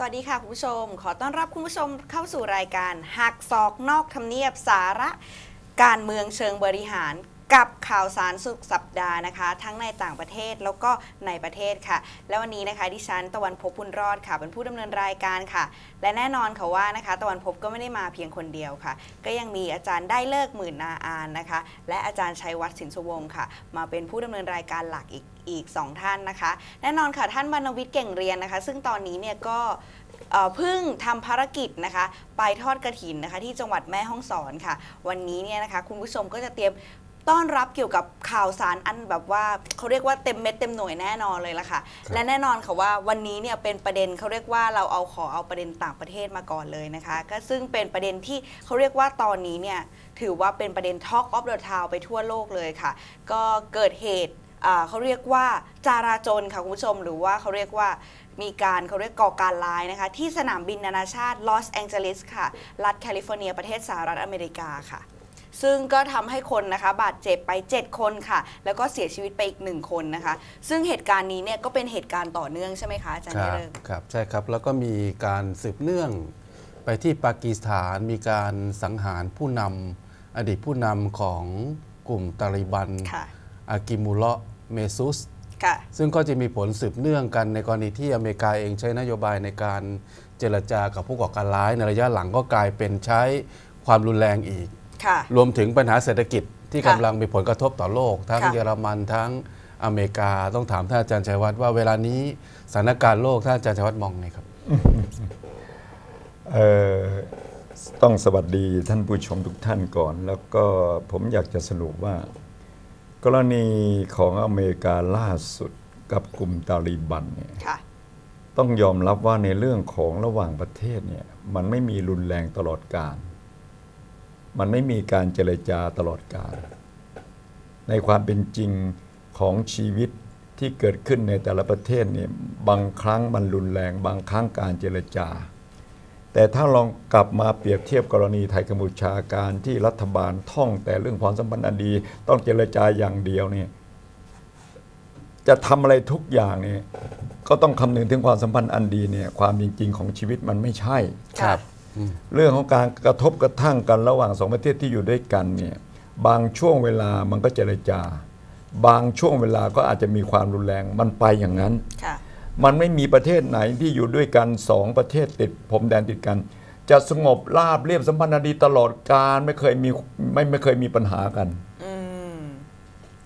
สวัสดีค่ะคุณผู้ชม ขอต้อนรับคุณผู้ชมเข้าสู่รายการหักศอกนอกทำเนียบสาระ การเมืองเชิงบริหารกับข่าวสารสุดสัปดาห์นะคะ ทั้งในต่างประเทศแล้วก็ในประเทศค่ะ แล้ววันนี้นะคะดิฉันตะวันพบุญรอดค่ะ เป็นผู้ดำเนินรายการค่ะ และแน่นอนค่ะว่านะคะ ตะวันภพก็ไม่ได้มาเพียงคนเดียวค่ะ ก็ยังมีอาจารย์ได้เลิกหมื่นนาอานนะคะ และอาจารย์ชัยวัฒน์สินสุวงค่ะ มาเป็นผู้ดำเนินรายการหลักอีก อีกสองท่านนะคะ แน่นอนค่ะท่านบรรณวิทย์เก่งเรียนนะคะ ซึ่งตอนนี้เนี่ยก็เอ่อเพิ่งทำภารกิจนะคะ ไปทอดกระถินนะคะ ที่จังหวัดแม่ฮ่องสอนค่ะ วันนี้เนี่ยนะคะ คุณผู้ชมก็จะเตรียมต้อนรับเกี่ยวกับข่าวสารอันแบบว่าเขาเรียกว่าเต็มเม็ดเต็มหน่วยแน่นอนเลยละค่ะ และแน่นอนค่ะว่าวันนี้เนี่ยเป็นประเด็นเขาเรียกว่าเราเอาขอเอาประเด็นต่างประเทศมาก่อนเลยนะคะ ก็ซึ่งเป็นประเด็นที่เขาเรียกว่าตอนนี้เนี่ยถือว่าเป็นประเด็น Talk of the Town ไปทั่วโลกเลยค่ะ ก็เกิดเหตุ อ่าเขาเรียกว่าจาราจรค่ะคุณผู้ชม หรือว่าเขาเรียกว่ามีการเขาเรียกก่อการร้ายนะคะ ที่สนามบินนานาชาติลอสแองเจลิสค่ะ รัฐแคลิฟอร์เนีย ประเทศสหรัฐอเมริกาค่ะ ซึ่งก็ทำให้คนนะคะบาดเจ็บไป 7 คนค่ะ แล้วก็เสียชีวิตไปอีกหนึ่งคนนะคะ ซึ่งเหตุการณ์นี้เนี่ยก็เป็นเหตุการณ์ต่อเนื่องใช่ไหมคะอาจารย์คนิรับเริง ครับใช่ครับ แล้วก็มีการสืบเนื่องไปที่ปากีสถานมีการสังหารผู้นำอดีตผู้นำของกลุ่มตาลิบัน ค่ะ อากิมุลเลาะห์เมซุสค่ะซึ่งก็จะมีผลสืบเนื่องกันในกรณีที่อเมริกาเองใช้นโยบายในการเจรจากับผู้ก่อการร้ายในระยะหลังก็กลายเป็นใช้ความรุนแรงอีกค่ะรวมถึงปัญหาเศรษฐกิจที่ค่ะกำลังมีผลกระทบต่อโลก ทั้งค่ะเยอรมันทั้งอเมริกาต้องถามท่านอาจารย์ชัยวัฒน์ว่าเวลานี้สถานการณ์โลกท่านอาจารย์ชัยวัฒน์มองไงครับเอ่อต้องสวัสดีท่านผู้ชมทุกท่านก่อน แล้วก็ผมอยากจะสรุปว่า กรณีของอเมริกาล่าสุดกับกลุ่มตาลีบันเนี่ยค่ะต้องยอมรับว่าในเรื่องของระหว่างประเทศเนี่ยมันไม่มีรุนแรงตลอดการ มันไม่มีการเจรจาตลอดการ ในความเป็นจริงของชีวิตที่เกิดขึ้นในแต่ละประเทศเนี่ยบางครั้งมันรุนแรง บางครั้งการเจรจา แต่ถ้าลองกลับมาเปรียบเทียบกรณีไทยกัมพูชาการที่รัฐบาลท่องแต่เรื่องความสัมพันธ์อันดี ต้องเจรจาอย่างเดียวเนี่ยจะทำอะไรทุกอย่างเนี่ยก็ต้องคำนึงถึงความสัมพันธ์อันดีเนี่ยความจริง ๆ ของชีวิตมันไม่ใช่ค่ะเรื่องของการกระทบกระทั่งกันระหว่างสองประเทศที่อยู่ด้วยกันเนี่ยบางช่วงเวลามันก็เจรจา บางช่วงเวลาก็อาจจะมีความรุนแรงมันไปอย่างนั้นค่ะ มันไม่มีประเทศไหนที่อยู่ด้วยกันสองประเทศติดผมแดนติดกัน จะสงบราบเรียบสัมพันธ์อันดีตลอดการไม่เคยมีไม่ไม่เคยมีปัญหากันอืม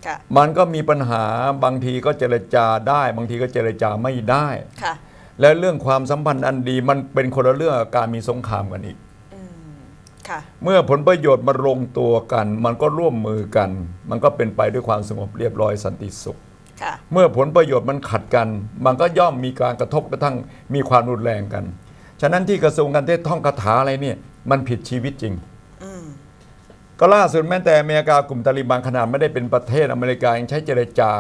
ค่ะมันก็มีปัญหาบางทีก็เจรจาได้ บางทีก็เจรจาไม่ได้ค่ะและเรื่องความสัมพันธ์อันดีมันเป็นคนละเรื่องกับการมีสงครามกันอีกค่ะเมื่อผลประโยชน์มาลงตัวกัน มันก็ร่วมมือกัน มันก็เป็นไปด้วยความสงบเรียบร้อยสันติสุขค่ะ เมื่อผลประโยชน์มันขัดกัน มันก็ย่อมมีการกระทบกระทั่งมีความรุนแรงกัน ฉะนั้นที่กระทรวงการเทศท่องคาถาอะไรเนี่ยมันผิดชีวิตจริงอืมก็ล่าสุดแม้แต่อเมริกากลุ่มตาลิบันขนาดไม่ได้เป็นประเทศอเมริกายังใช้เจรจา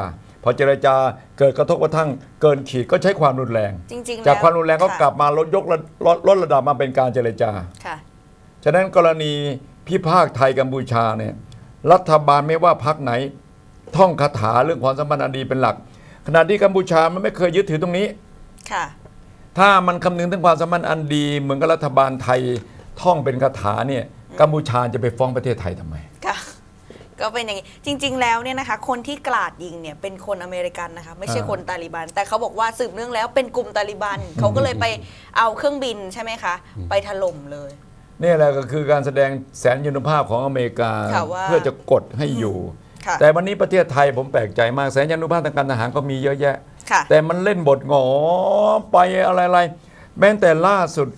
พอเจรจาเกิดกระทบกระทั่งเกินขีดก็ใช้ความรุนแรงจริงๆจากแล้ความรุนแรงก็ค่ะกลับมาลดยกระลดลดระดับมาเป็นการเจรจาค่ะฉะนั้นกรณีพิพากษาไทยกัมพูชาเนี่ยรัฐบาลไม่ว่าพักไหน ท่องคาถาเรื่องความสัมพันธ์อันดีเป็นหลัก ขณะที่กัมพูชามันไม่เคยยึดถือตรงนี้ ค่ะ ถ้ามันคำนึงถึงความสัมพันธ์อันดี เหมือนกับรัฐบาลไทยท่องเป็นคาถาเนี่ยกัมพูชาจะไปฟ้องประเทศไทยทำไม ค่ะ ก็เป็นอย่างนี้ จริง ๆ แล้วเนี่ยนะคะ คนที่กราดยิงเนี่ยเป็นคนอเมริกันนะคะ ไม่ใช่อ่าคนตาลิบัน แต่เขาบอกว่าสืบเนื่องแล้วเป็นกลุ่มตาลิบันเขาก็เลยไปเอาเครื่องบินใช่ไหมคะ ไปถล่มเลย นี่แหละก็คือการแสดงแสนยุนภาพของอเมริกาค่ะว่า เพื่อจะกดให้อยู่ค่ะ แต่วันนี้ประเทศไทยผมแปลกใจมากแสนยานุภาพทางการทหารก็มีเยอะแยะค่ะแต่มันเล่นบทหงอไปอะไรๆแม้แต่ล่าสุด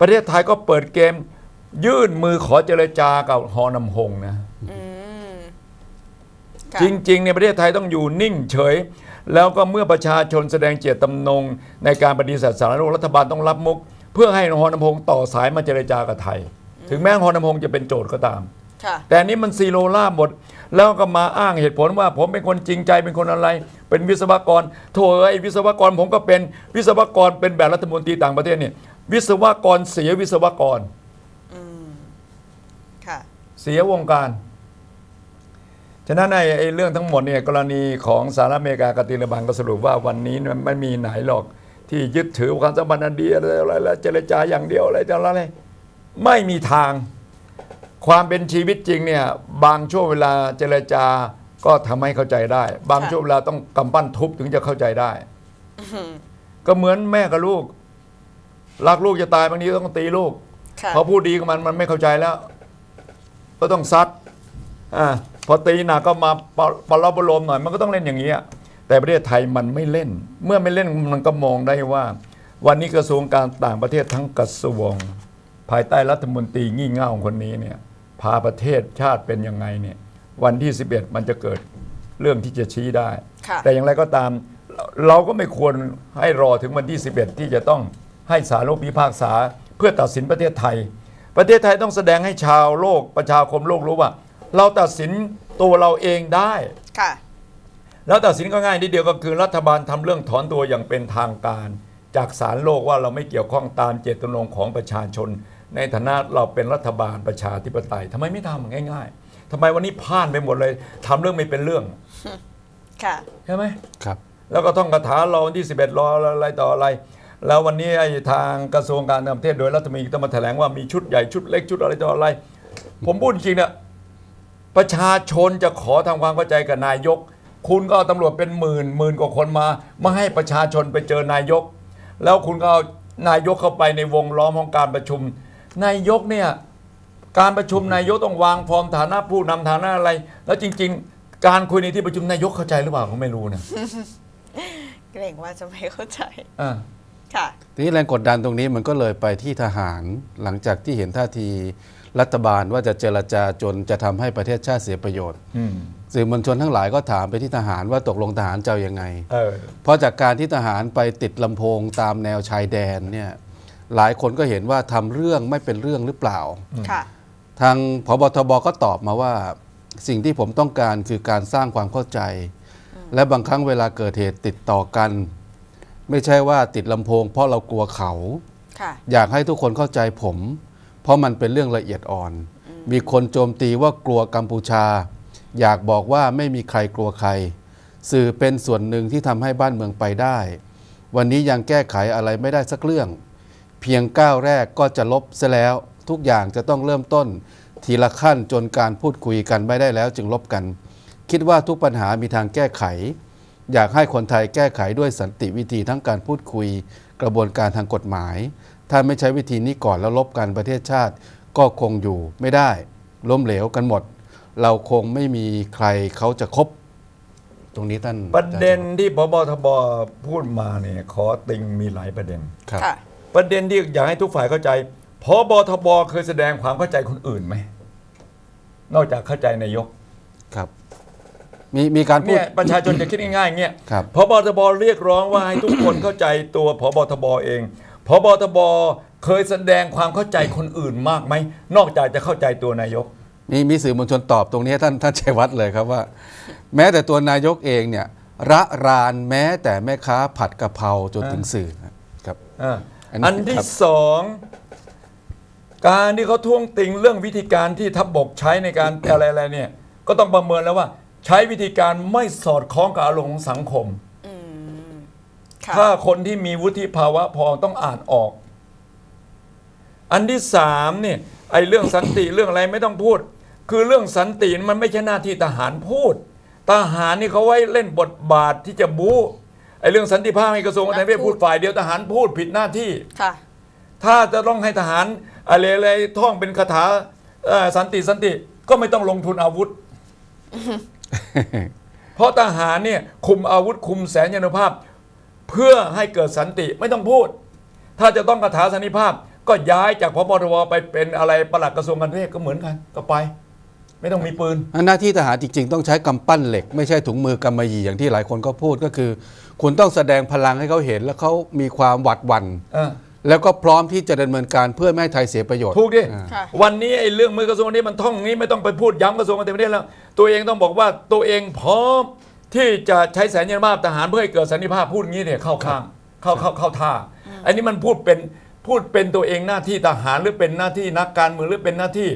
ประเทศไทยก็เปิดเกม ยื่นมือขอเจรจากับฮอนำหงนะอืมค่ะจริงๆเนี่ยประเทศไทยต้องอยู่นิ่งเฉย แล้วก็เมื่อประชาชนแสดงเจตจำนง ในการปฏิเสธสารโลกรัฐบาลต้องรับมุก เพื่อให้ฮอนำหงต่อสายมาเจรจากับไทย ถึงแม้ฮอนำหงจะเป็นโจทย์ก็ตามค่ะ แต่อันนี้มันซีโรล่าหมด แล้วก็มาอ้างเหตุผลว่า ผมเป็นคนจริงใจเป็นคนอะไร เป็นวิศวกรโถเอ้ยวิศวกรผมก็เป็นวิศวกรเป็นแบบรัฐมนตรีต่างประเทศเนี่ยวิศวกรเสียวิศวกรค่ะเสียวงการฉะนั้นไอ้ไอ้เรื่องทั้งหมดเนี่ยกรณีของสหรัฐอเมริกากับตาลิบันก็สรุปว่าวันนี้มันไม่มีไหนหรอก ที่ยึดถือความสัมพันธ์อันดีอะไรอะไรแล้วเจรจาอย่างเดียวอะไรต่ออะไรไม่มีทาง ความเป็นชีวิตจริงเนี่ยบางช่วงเวลาเจรจาก็ทำให้เข้าใจได้ บางค่ะช่วงเวลาต้องกำปั้นทุบถึงจะเข้าใจได้ ก็เหมือนแม่กับลูก รักลูกจะตายบางทีต้องตีลูกค่ะพอพูดดีกับมันมันไม่เข้าใจแล้ว ก็ต้องซัดอ่าพอตีหนักก็มาปะปะลบประโลมหน่อยมันก็ต้องเล่นอย่างนี้ยแต่ประเทศไทยมันไม่เล่น เมื่อไม่เล่นมันก็มองได้ว่า วันนี้กระทรวงการต่างประเทศทั้งกระทรวง ภายใต้รัฐมนตรีงี่เง่าคนนี้เนี่ย พาประเทศชาติเป็นยังไงเนี่ยวันที่ 11 มันจะเกิดเรื่องที่จะชี้ได้ ค่ะแต่อย่างไรก็ตามเราเราก็ไม่ควรให้รอถึงวันที่ 11 ที่จะต้องให้สารโลกพิพากษา เพื่อตัดสินประเทศไทย ประเทศไทยต้องแสดงให้ชาวโลกประชาคมโลกรู้ว่า เราตัดสินตัวเราเองได้ ค่ะ แล้วตัดสินก็ง่ายนิดเดียวก็คือรัฐบาลทำเรื่องถอนตัวอย่างเป็นทางการ จากสารโลกว่าเราไม่เกี่ยวข้องตามเจตจำนงของประชาชน ในฐานะเราเป็นรัฐบาลประชาธิปไตยทำไมไม่ทำง่าย ๆทำไมวันนี้พลาดไปหมดเลยทำเรื่องไม่เป็นเรื่องค่ะใช่ไหมครับ แล้วก็ท่องคาถารอวันที่ 11 รออะไรต่ออะไร แล้ววันนี้ไอ้ทางกระทรวงการต่างประเทศโดยรัฐมนตรีต้องมาแถลงว่ามีชุดใหญ่ชุดเล็กชุดอะไรต่ออะไร ผมพูดจริงๆเนี่ยประชาชนจะขอทำความเข้าใจกับนายก คุณก็เอาตำรวจเป็นหมื่นหมื่นกว่าคนมามาให้ประชาชนไปเจอนายก แล้วคุณก็เอานายกเข้าไปในวงล้อมของการประชุม นายกเนี่ยการประชุมนายกต้องวางฟอร์มฐานะผู้นำฐานะอะไร แล้วจริง ๆ การคุยในที่ประชุมนายกเข้าใจหรือเปล่าก็ไม่รู้นะเกรงว่าจะไม่เข้าใจอ่าค่ะทีนี้แรงกดดันตรงนี้มันก็เลยไปที่ทหารหลังจากที่เห็นท่าทีรัฐบาลว่าจะเจรจาจนจะทำให้ประเทศชาติเสียประโยชน์อืมสื่อมวลชนทั้งหลายก็ถามไปที่ทหารว่าตกลงทหารจะเอายังไงเออเพราะจากการที่ทหารไปติดลำโพงตามแนวชายแดนเนี่ย หลายคนก็เห็นว่าทำเรื่องไม่เป็นเรื่องหรือเปล่าค่ะทางพบทบก็ตอบมาว่า สิ่งที่ผมต้องการคือการสร้างความเข้าใจ และบางครั้งเวลาเกิดเหตุติดต่อกัน ไม่ใช่ว่าติดลำโพง เพราะเรากลัวเขาค่ะอยากให้ทุกคนเข้าใจผม เพราะมันเป็นเรื่องละเอียดอ่อน มีคนโจมตีว่ากลัวกัมพูชา อยากบอกว่าไม่มีใครกลัวใคร สื่อเป็นส่วนหนึ่งที่ทำให้บ้านเมืองไปได้ วันนี้ยังแก้ไขอะไรไม่ได้สักเรื่อง เพียงก้าวแรกก็จะลบซะแล้ว ทุกอย่างจะต้องเริ่มต้น ทีละขั้นจนการพูดคุยกันไม่ได้แล้วจึงลบกัน คิดว่าทุกปัญหามีทางแก้ไข อยากให้คนไทยแก้ไขด้วยสันติวิธีทั้งการพูดคุย กระบวนการทางกฎหมาย ถ้าไม่ใช้วิธีนี้ก่อนแล้วลบกันประเทศชาติ ก็คงอยู่ไม่ได้ล้มเหลวกันหมด เราคงไม่มีใครเขาจะคบตรงนี้ท่านประเด็นที่พบทบพูดมาเนี่ยขอติงมีหลายประเด็นครับค่ะ ประเด็นที่อยากให้ทุกฝ่ายเข้าใจพบทบเคยแสดงความเข้าใจคนอื่นไหม นอกจากเข้าใจนายกครับ มีมีการพูด เนี่ยประชาชนจะคิดง่ายๆอย่างเงี้ยครับ พบทบเรียกร้องว่าให้ทุกคนเข้าใจตัวพบทบเองพบทบเคยแสดงความเข้าใจคนอื่นมากไหมนอกจากจะเข้าใจตัวนายก มีมีสื่อมวลชนตอบตรงนี้ท่านท่านชัยวัฒน์เลยครับว่า แม้แต่ตัวนายกเองเนี่ยระรานแม้แต่แม่ค้าผัดกะเพราจนถึงสื่อครับ อะ อันนี้อันที่ครับสองการที่เขาท้วงติงเรื่องวิธีการที่ทัพบกใช้ในการอะไรๆเนี่ยก็ต้องประเมินแล้วว่า ใช้วิธีการไม่สอดคล้องกับอารมณ์ของสังคมอืมค่ะถ้าคนที่มีวุฒิภาวะพอต้องอ่านออก อันที่สามเนี่ยไอ้เรื่องสันติเรื่องอะไรไม่ต้องพูด คือเรื่องสันติมันไม่ใช่หน้าที่ทหารพูด ทหารนี่เขาไว้เล่นบทบาทที่จะบู๊ ไอ้เรื่องสันติภาพให้กระทรวงการต่างประเทศพูดฝ่ายเดียวทหารพูดผิดหน้าที่ ค่ะ ถ้าจะต้องให้ทหารอะไรอะไรท่องเป็นคาถาเอ่อสันติสันติก็ไม่ต้องลงทุนอาวุธ เพราะทหารเนี่ยคุมอาวุธคุมแสนยานุภาพ เพื่อให้เกิดสันติไม่ต้องพูด ถ้าจะต้องคาถาสันติภาพ ก็ย้ายจากพบทบไปเป็นอะไรปลัดกระทรวงการต่างประเทศก็เหมือนกันก็ไป ไม่ต้องมีปืน หน้าที่ทหารจริง ๆ ต้องใช้กำปั้นเหล็ก ไม่ใช่ถุงมือกำมะหยี่อย่างที่หลายคนก็พูดก็คือ คุณต้องแสดงพลังให้เขาเห็น แล้วเขามีความหวัดหวั่นเออ แล้วก็พร้อมที่จะดำเนินการเพื่อไม่ให้ไทยเสียประโยชน์ ถูกดิอ่าค่ะ วันนี้ไอ้เรื่องมือกระทรวงนี้มันท่องนี้ไม่ต้องไปพูดย้ำกระทรวงการต่างประเทศแล้ว ตัวเองต้องบอกว่าตัวเองพร้อมที่จะใช้แสนยานุภาพทหารเพื่อให้เกิดสันติภาพพูดงี้เนี่ยเข้าข้างเข้าเข้าเข้าท่า อันนี้มันพูดเป็นพูดเป็นตัวเองหน้าที่ทหารหรือเป็นหน้าที่นักการเมืองหรือเป็นหน้าที่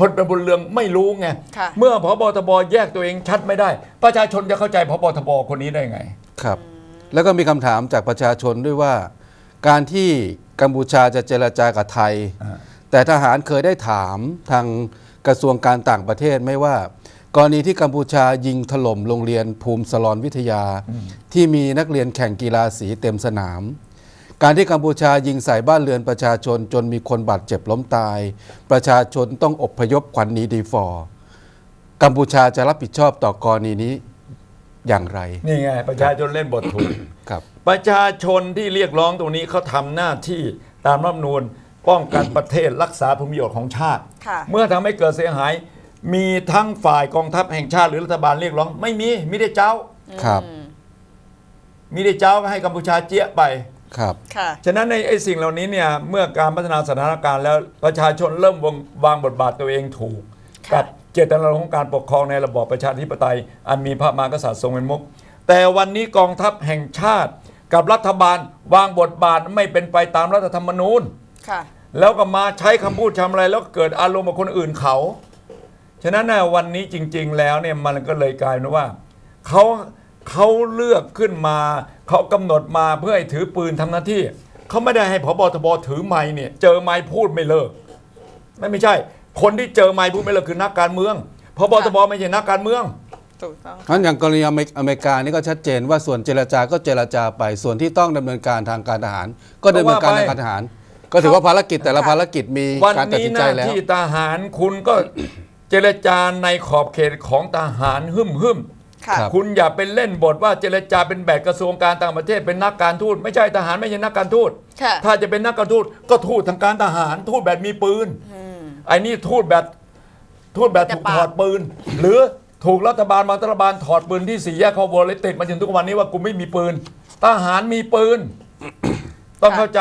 พลเป็นบนเรืองไม่รู้ไง ค่ะ เมื่อพบทบแยกตัวเองชัดไม่ได้ ประชาชนจะเข้าใจพบทบคนนี้ได้ไง ครับ แล้วก็มีคำถามจากประชาชนด้วยว่า การที่กัมพูชาจะเจรจากับไทย อ่า แต่ทหารเคยได้ถามทางกระทรวงการต่างประเทศไหม่ว่า กรณีที่กัมพูชายิงถล่มโรงเรียนภูมิสลอนวิทยา ที่มีนักเรียนแข่งกีฬาสีเต็มสนาม การที่กัมพูชายิงใส่บ้านเรือนประชาชนจนมีคนบาดเจ็บล้มตาย ประชาชนต้องอพยพขวัญหนีดีฟอร์กัมพูชาจะรับผิดชอบต่อกรณีนี้อย่างไร นี่ไง ประชาชนเล่นบทถูกครับ ประชาชนที่เรียกร้องตรงนี้เขาทำหน้าที่ตามรัฐธรรมนูญป้องกันประเทศรักษาผลประโยชน์ของชาติค่ะเมื่อทำให้เกิดเสียหาย มีทั้งฝ่ายกองทัพแห่งชาติหรือรัฐบาลเรียกร้อง ไม่มีมิได้เจ้าครับมิได้เจ้าก็ให้กัมพูชาเจี๊ยะไป ครับ ค่ะ ฉะนั้นในไอ้สิ่งเหล่านี้เนี่ยเมื่อการพัฒนาสถานการณ์แล้วประชาชนเริ่มวางวางบทบาทตัวเองถูก ค่ะ กับเจตนารมณ์ของการปกครองในระบอบประชาธิปไตย อันมีพระมหากษัตริย์ทรงเป็นมุขแต่วันนี้กองทัพแห่งชาติ กับรัฐบาลวางบทบาทไม่เป็นไปตามรัฐธรรมนูญ ค่ะ แล้วก็มาใช้คำพูดทำอะไรแล้วเกิดอารมณ์กับคนอื่นเขา ฉะนั้นนะวันนี้จริง ๆ แล้วเนี่ยมันก็เลยกลายเป็นว่าเขาเขาเลือกขึ้นมา เขากำหนดมาเพื่อให้ถือปืนทำหน้าที่ เขาไม่ได้ให้พบทบถือไม้เนี่ยเจอไม้พูดไม่เลิกไม่ไม่ใช่ คนที่เจอไม้พูดไม่เลิกคือนักการเมืองพบทบไม่ใช่นักการเมือง ถูกต้อง งั้นอย่างกรณีอเมริอเมริกานี่ก็ชัดเจนว่าส่วนเจรจาก็เจรจาไป ส่วนที่ต้องดำเนินการทางการทหาร ก็ดำเนินการทางการทหาร ก็ถือว่าภารกิจแต่ละค่ะภารกิจมีวันการตัดนี้สินหใจน้าแล้ว ที่ทหารคุณก็ เจรจาในขอบเขตของทหารหึ่มหึ่มๆ ค่ะครับคุณอย่าไปเล่นบทว่าเจรจาเป็นแบบกระทรวงการต่างประเทศเป็นนักการทูตไม่ใช่ทหารไม่ใช่นักการทูตค่ะ ถ้าจะเป็นนักการทูตก็ทูตทางการทหารทูตแบบมีปืนไอ้นี่ทูตแบบทูตแบบถูกแต่ปากถอดปืน หรือถูกรัฐบาลบางรัฐบาลถอดปืนที่สี่แยกคอวอลเลยติดมาจนทุกวันนี้ว่ากูไม่มีปืน ทหารมีปืน ต้องเข้าใจ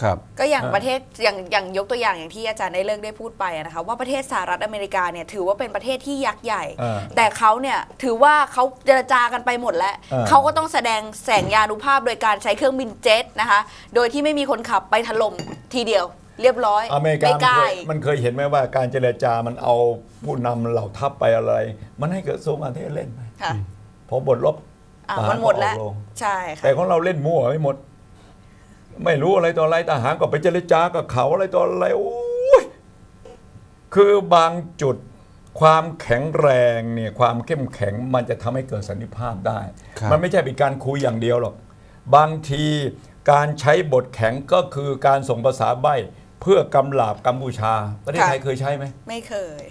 ครับ ก็อย่างอ่าประเทศอย่างอย่างยกตัวอย่างอย่างที่อาจารย์ได้เลิกได้พูดไปอะนะคะว่าประเทศสหรัฐอเมริกาเนี่ยถือว่าเป็นประเทศที่ยักษ์ใหญ่อ่าแต่เขาเนี่ยถือว่าเขาเจรจากันไปหมดแล้วอ่าเขาก็ต้องแสดงแสงยานุภาพโดยการใช้เครื่องบินเจ็ตนะคะโดยที่ไม่มีคนขับไปถล่มทีเดียวเรียบร้อยอเมริกาไม่มันกล้าเคยอีกมันเคยเห็นไหมว่าการเจรจามันเอาผู้นำเหล่าทัพไปอะไร มันให้เกิดสงครามประเทศเล่นไปค่ะพอบทลบอะทหารมันหมดแล้วก็ออกโรงใช่ค่ะแต่ของเราเล่นมั่วไม่หมด ไม่รู้อะไรต่ออะไรทหารก็ไปเจรจากับเขาอะไรต่ออะไรโอ้ยคือบางจุดความแข็งแรงเนี่ยความเข้มแข็งมันจะทำให้เกิดสันติภาพได้ครับมันไม่ใช่เป็นการคุยอย่างเดียวหรอก บางทีการใช้บทแข็งก็คือการส่งภาษาใบ้ เพื่อกำลาบกัมพูชา ประเทศไทยเคยใช้ไหม ไม่เคย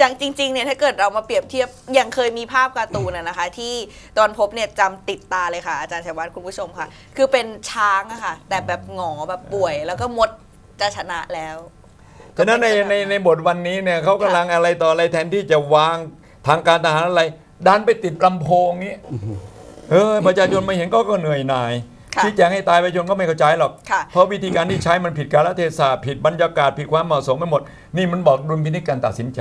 จังจริงๆเนี่ยถ้าเกิดเรามาเปรียบเทียบอย่างเคยมีภาพการ์ตูนอะนะคะ ที่ตอนพบเนี่ยจำติดตาเลยค่ะอาจารย์ชัยวัฒน์คุณผู้ชมค่ะ คือเป็นช้างอะค่ะ แต่แบบหงอแบบป่วย แล้วก็มดจะชนะแล้วฉะนั้นในในในบทวันนี้เนี่ยเขากำลังอะไรต่ออะไรแทนที่จะวางทางการทหารอะไร ดันไปติดลำโพงนี้เออประชาชนไม่เห็นก็ก็เหนื่อยหน่ายค่ะ ชี้แจงให้ตายประชาชนก็ไม่เข้าใจหรอกค่ะเพราะวิธีการที่ใช้มันผิดกาลเทศะผิดบรรยากาศผิดความเหมาะสมไปหมด นี่มันบอกดุลพินิจการตัดสินใจ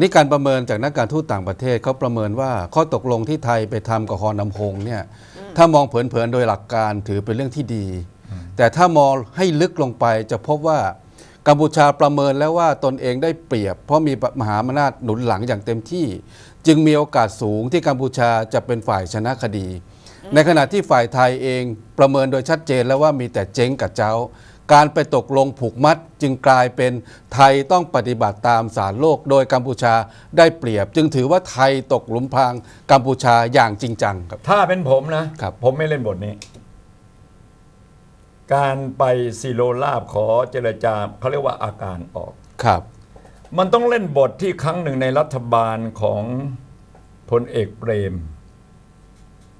นี่การประเมินจากนักการทูตต่างประเทศเขาประเมินว่าข้อตกลงที่ไทยไปทำกับฮอนำพงเนี่ยถ้ามองเผินๆโดยหลักการถือเป็นเรื่องที่ดี แต่ถ้ามองให้ลึกลงไปจะพบว่ากัมพูชาประเมินแล้วว่าตนเองได้เปรียบ เพราะมีมหาอำนาจหนุนหลังอย่างเต็มที่ จึงมีโอกาสสูงที่กัมพูชาจะเป็นฝ่ายชนะคดี ในขณะที่ฝ่ายไทยเองประเมินโดยชัดเจนแล้วว่ามีแต่เจ๊งกับเจ้า การไปตกลงผูกมัดจึงกลายเป็นไทยต้องปฏิบัติตามสารโลก โดยกัมพูชาได้เปรียบ จึงถือว่าไทยตกหลุมพรางกัมพูชาอย่างจริงจังครับ ถ้าเป็นผมนะ ครับ ผมไม่เล่นบทนี้ การไปซีโรลาบขอเจรจาเขาเรียกว่าอาการออก ครับ มันต้องเล่นบทที่ครั้งหนึ่งในรัฐบาลของพลเอกเปรม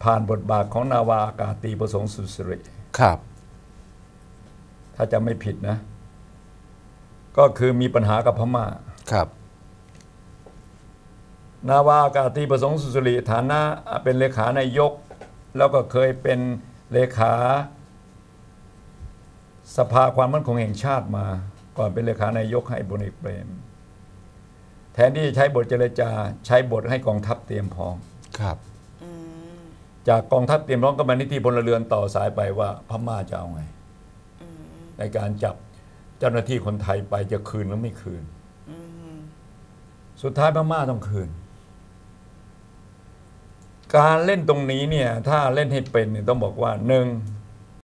ผ่านบทบาทของนาวาอากาศตรีประสงค์สุสิริ ครับ ถ้าจะไม่ผิดนะ ก็คือมีปัญหากับพม่า ครับ นาวาอากาศตรีประสงค์สุสิริฐานะเป็นเลขานายก แล้วก็เคยเป็นเลขาสภาความมั่นคงแห่งชาติมา ก่อนเป็นเลขานายกให้พลเอกเปรม แทนที่จะใช้บทเจรจา ใช้บทให้กองทัพเตรียมพร้อม ครับ จากกองทัพเตรียมร้องก็มานิติพลเรือนต่อสายไปว่าพม่าจะเอาไง ในการจับเจ้าหน้าที่คนไทยไปจะคืนหรือไม่คืน สุดท้ายพม่าต้องคืน การเล่นตรงนี้เนี่ย ถ้าเล่นให้เป็นเนี่ยต้องบอกว่าหนึ่ง